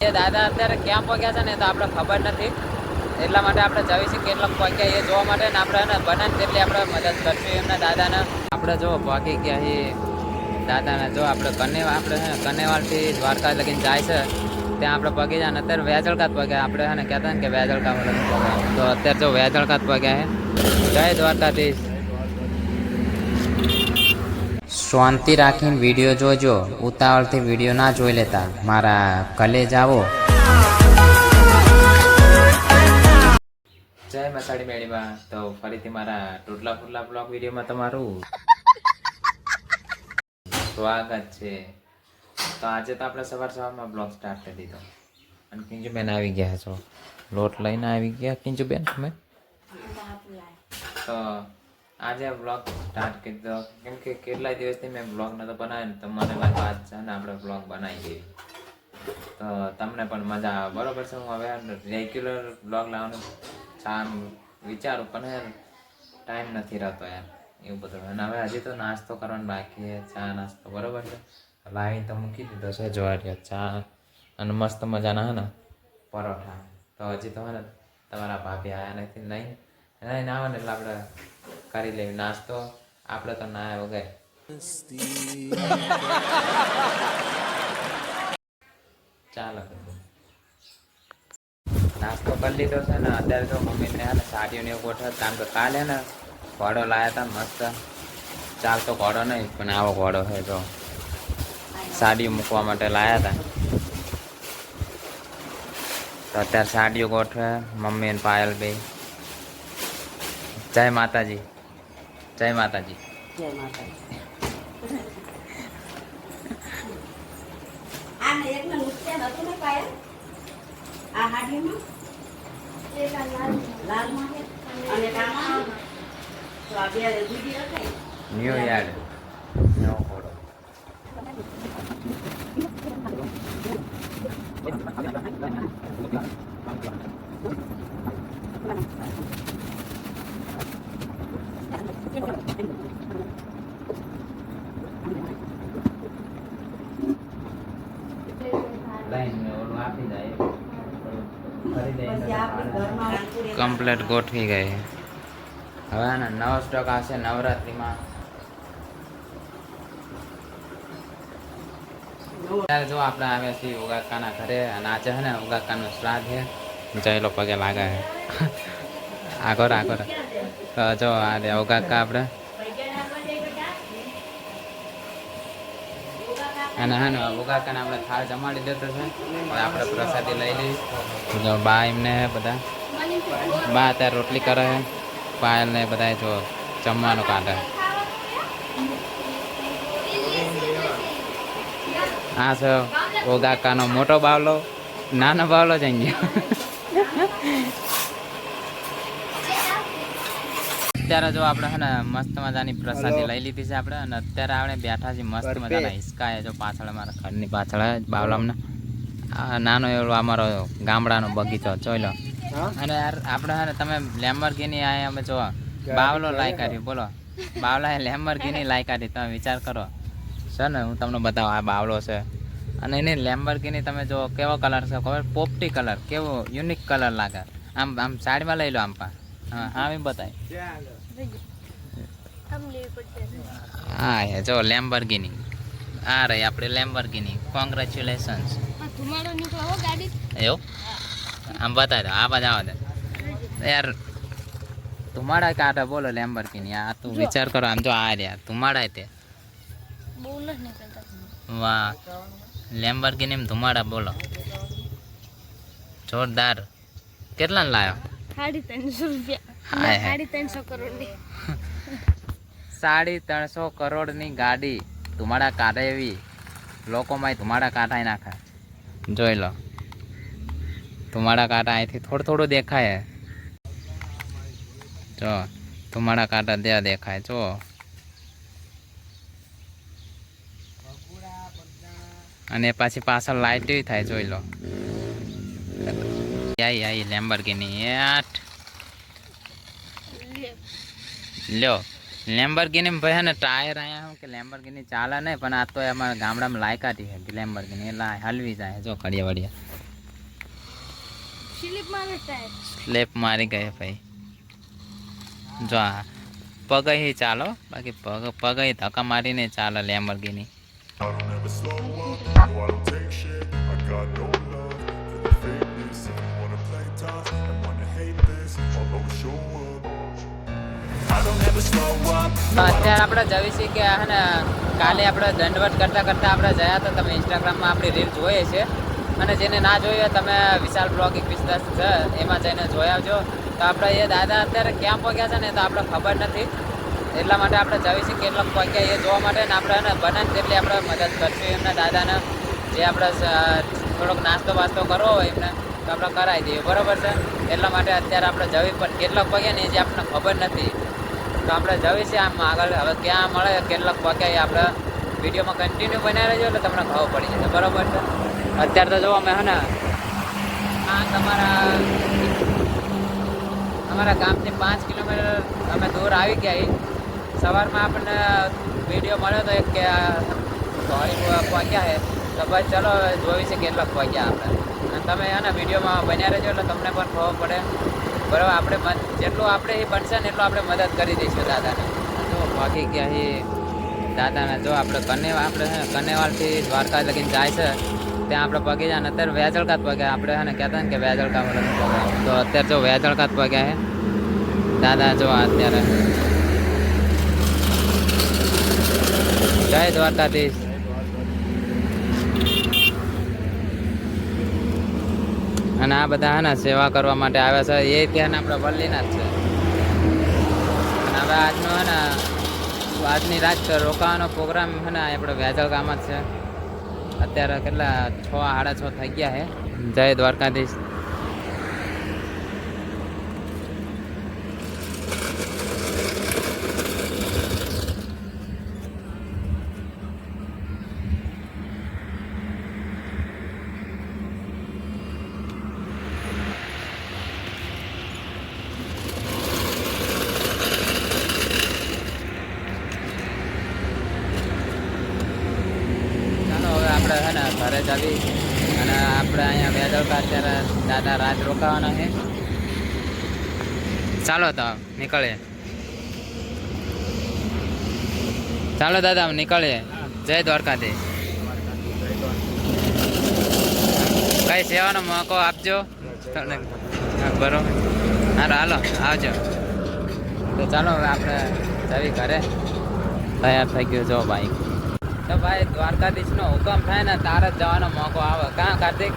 એ દાદા અત્યારે ક્યાં પહોંચ્યા છે ને તો આપણે ખબર નથી. એટલા માટે આપણે જઈશું કેટલા પહોંચ્યા એ જોવા માટે ને આપણે એને બને તેટલી આપણે મદદ કરશું એમના દાદાને. આપણે જો પહોંચી ગયા છીએ દાદાને જો આપણે કને આપણે કનેવાલથી દ્વારકા લગીને જાય છે. ત્યાં આપણે પગી જાય ને અત્યારે વેજળકાત પગ્યા આપણે એને કહેતા ને કે વેજળકામાં લગીને તો અત્યારે જો વેજળકાત પગ્યા છે. જય દ્વારકાધીશ. શાંતિ રાખીને વીડિયો જોજો. ઉતાવળથી વીડિયો ના જોઈ લેતા. મારા કલેજ આવો. જય મસાડી મેળીમાં. તો ફરીથી મારા ટોટલા ફૂટલા બ્લોગ વિડીયોમાં તમારું સ્વાગત છે. તો આજે તો આપણે સવાર સવારમાં બ્લોગ સ્ટાર્ટ કરી દીધો. અને કિંજુબેન આવી ગયા છો. લોટ લઈને આવી ગયા. કિંજુબેન તમે? તો આજે બ્લોગ સ્ટાર્ટ કરી દો. કેમ કે કેટલા દિવસથી મેં બ્લોગ નતો બનાવ્યો તો મને વાત છે ને આપણે બ્લોગ બનાવી દઈએ. તો તમને પણ મજા આવે. બરોબર છે, હું હવે રેગ્યુલર બ્લોગ લાવવાનું સારું વિચારું, પણ ટાઈમ નથી રહેતો યાર. એવું બધું. અને હવે હજી તો નાસ્તો કરવાનો બાકી છે, ચા નાસ્તો. બરોબર છે? લાવી તો મૂકી દીધો છે જોવા ચા અને મસ્ત મજાના, હે ને, પરોઠા. તો હજી તો હે તમારા ભાભી આવ્યા નથી નહીં? ના આવે ને એટલે આપણે કરી લેવી નાસ્તો, આપણે તો ના વગર ચાલો. નાસ્તો કરી લીધો છે ને, અત્યારે તો મમ્મીને હે સાડીઓ ને એવું ગોઠવે કારણ કે કાલે ને, ઘોડો લાયા હતા મસ્ત. ચાલતો ઘોડો નહીં, પણ આવો ઘોડો છે તો. સાડીઓ મૂકવા માટે લાયા હતા. તો અત્યારે સાડીઓ ગોઠવે, મમ્મી ને પાયલ બે. જય માતાજી. જય માતાજી. જય માતાજી. આને એકને નુકસાન હતું ને પાયલ આ હાડીમાં લાલમાં છે અને કામાં તો આ બે દૂધી રખાય ન્યૂ યાર્ડ નવો ઘોડો લઈને ઓલું આપી જાય ફરી પછી આપણે ઘરમાં અંકુરે કમ્પ્લેટ ગોઠવી ગઈ. હવે આને નવો સ્ટોક આવશે નવરાત્રિમાં. ત્યારે જો આપણે આવ્યા છીએ ઉગાકાના ઘરે અને આજે છે ને ઉગાકાનું શ્રાદ્ધ છે. જયલો પગે લાગે છે. આગળ આગળ તો જો આ રે ઉગાકા આપણે. અને હા ને કાકાને આપણે થાળ જમાડી દેતો છે. આપણે પ્રસાદી લઈ લઈ. જો બા એમને બધા. બા અત્યારે રોટલી કરે છે પાયલ ને બધા જો જમવાનું કાઢે. હા છે ઓગાકાનો મોટો બાવલો, નાનો બાવલો જ અહીંયા. અત્યારે જો આપણે છે ને મસ્ત મજાની પ્રસાદી લઈ લીધી છે આપણે અને અત્યારે આપણે બેઠા છીએ મસ્ત મજાના હિસકાએ જો પાછળ અમારા ઘરની પાછળ બાવલામના. નાનો એવો અમારો ગામડાનો બગીચો જોઈ લો. અને યાર આપણે છે ને તમે લેમ્બરગીની આ અમે જો બાવલો લાઈ કાઢ્યું બોલો. બાવલા લેમ્બરગીની લાઈ કાઢી તમે વિચાર કરો. છે ને હું તમને બતાવું આ બાવલો છે. અને એની લેમ્બરગીની તમે જો કેવો કલર છે ખબર? પોપટી કલર કેવો યુનિક કલર લાગે. આમ આમ સાઈડમાં લઈ લો આમ પા હા હા એમ બતાય. હા જો લેમ્બર્ગિની આ રહી આપણે લેમ્બર્ગિની કોંગ્રેચ્યુલેશન્સ ધુમાડો નીકળો ગાડી એવું? આમ બતાવી દો આ બધા આવા દે. યાર ધુમાડા કાઢે બોલો લેમ્બર્ગિની આ તું વિચાર કરો આમ જો આ રહ્યા. ધુમાડા તે. બહુ નથી નીકળતા વાહ. લેમ્બરગીની એમ ધુમાડા બોલો. જોરદાર. કેટલા લાયો? સાડી ત્રણસો રૂપિયા. સાડી ત્રણસો કરોડની. સાડી ત્રણસો કરોડની ગાડી ધુમાડા કાઢે એવી. લોકોમાં ધુમાડા કાઢાઈ નાખે જોઈ લો. ધુમાડા કાંટા અહીંથી થોડું થોડું દેખાય. જો ધુમાડા કાંટા ત્યાં દેખાય. જો. અને પાછી પાછળ લાઇટ થાય જોઈ લો. આઈ આઈ લેમ્બરગીની આઠ લ્યો લેમ્બરગીની ભાઈ ને ટાયર આયા હું કે લેમ્બરગીની ચાલે નહીં પણ આ તો અમારા ગામડામાં લાયકાતી છે લેમ્બરગીની એટલે હલવી જાય જો કડિયા વડિયા. સ્લીપ મારે ટાયર સ્લેપ મારી ગયે ભાઈ. જો આ પગ અહીં ચાલો બાકી પગ પગ અહીં ધક્કા મારીને ચાલે લેમ્બરગીની show અત્યારે આપણે જવી છીએ કે હે ને, કાલે આપણે દંડવટ કરતાં કરતાં આપણે જયા હતા, તમે ઇન્સ્ટાગ્રામમાં આપણી રીલ જોઈએ છે. અને જેને ના જોઈએ તમે વિશાલ બ્લોગ એકવીસ દસ છે, એમાં જઈને જોઈ આવજો. તો આપણે એ દાદા અત્યારે ક્યાં પહોંચ્યા છે ને તો આપણે ખબર નથી. એટલા માટે આપણે જવી છીએ કેટલાક પહોંચ્યા એ જોવા માટે ને આપણે એને બને તેટલી આપણે મદદ કરશું એમના દાદાને. જે આપણે થોડોક નાસ્તો વાસ્તો કરવો હોય એમને, તો આપણે કરાવી દઈએ. બરોબર છે? એટલા માટે અત્યારે આપણે જવી, પણ કેટલાક પગ્યા ને એ જે આપણને ખબર નથી. તો આપણે જવી છે આમ આગળ. હવે ક્યાં મળે, કેટલાક એ આપણે વિડીયોમાં કન્ટિન્યુ બનાવી રહેજો એટલે તમને ખબર પડી જશે. બરોબર છે? અત્યારે તો જો અમે હે ને, આ તમારા, અમારા ગામથી પાંચ કિલોમીટર અમે દૂર આવી ગયા. સવારમાં આપણને વીડિયો મળ્યો તો એક કે ધોળી પહોંચ્યા છે તો બસ ચલો જોઈ છે કેટલાક પહોંચ્યા આપણે. અને તમે એના વિડીયોમાં બન્યા રહેજો એટલે તમને પણ ખબર પડે. બરાબર, આપણે જેટલું આપણે એ બનશે ને એટલું આપણે મદદ કરી દઈશું દાદાને. જો બાકી છીએ દાદાને જો આપણે કને આપણે કનેવાલથી દ્વારકા લગીને જાય છે, ત્યાં આપણે પગી જાય અત્યારે વેજળકાત પગ્યા આપણે છે ને કહેતા ને કે વેજળકા મતલબ તો અત્યારે જો વેજળકાત પગ્યા છે દાદા જો અત્યારે જય દ્વારકાધીશ. અને આ બધા હે ને સેવા કરવા માટે આવ્યા છે. એ ત્યાં આપણે વલ્લીના જ છે. અને હવે આજનો હે ને, આજની રાત રોકાવાનો પ્રોગ્રામ છે ને, આપણે વેજલ ગામ જ છે. અત્યારે કેટલા છ, સાડા છ થઈ ગયા છે જય દ્વારકાધીશ ચાલો હવે આપણે છે ને ઘરે જ આવી અને આપણે અહીંયા વેદળકા અત્યારે દાદા રાત રોકાવાના છે. ચાલો તો, નીકળીએ. ચાલો દાદા નીકળીએ. જય દ્વારકાથી કઈ સેવાનો મોકો આપજો. બરોબર. હાલો હાલો, આવજો. તો ચાલો આપણે જવી ઘરે. તૈયાર થઈ ગયો જો ભાઈ. તો ભાઈ દ્વારકાધીશ નો હુકમ થાય ને તારે જ જવાનો મોકો આવે. કાં કાર્તિક?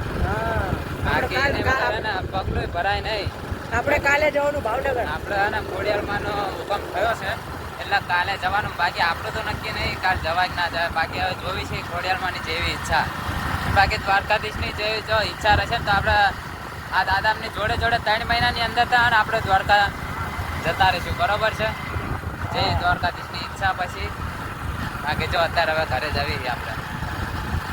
ને પગલું ભરાય નહીં. આપણે કાલે જવાનું ભાવનગર. આપણે હે ને ખોડિયારમાં નો હુકમ થયો છે. એટલે કાલે જવાનું. બાકી આપણું તો નક્કી નહીં કાલ જવા જ ના જાય બાકી હવે જોવી છે ખોડિયારમાં જેવી ઈચ્છા. બાકી દ્વારકાધીશની જેવી જો ઈચ્છા રહેશે તો આપણે આ દાદામની જોડે જોડે ત્રણ મહિનાની અંદર તો આપણે દ્વારકા જતા રહીશું. બરોબર છે? જે દ્વારકાધીશની ઈચ્છા પછી. બાકી જો અત્યારે હવે ઘરે જવી આપણે.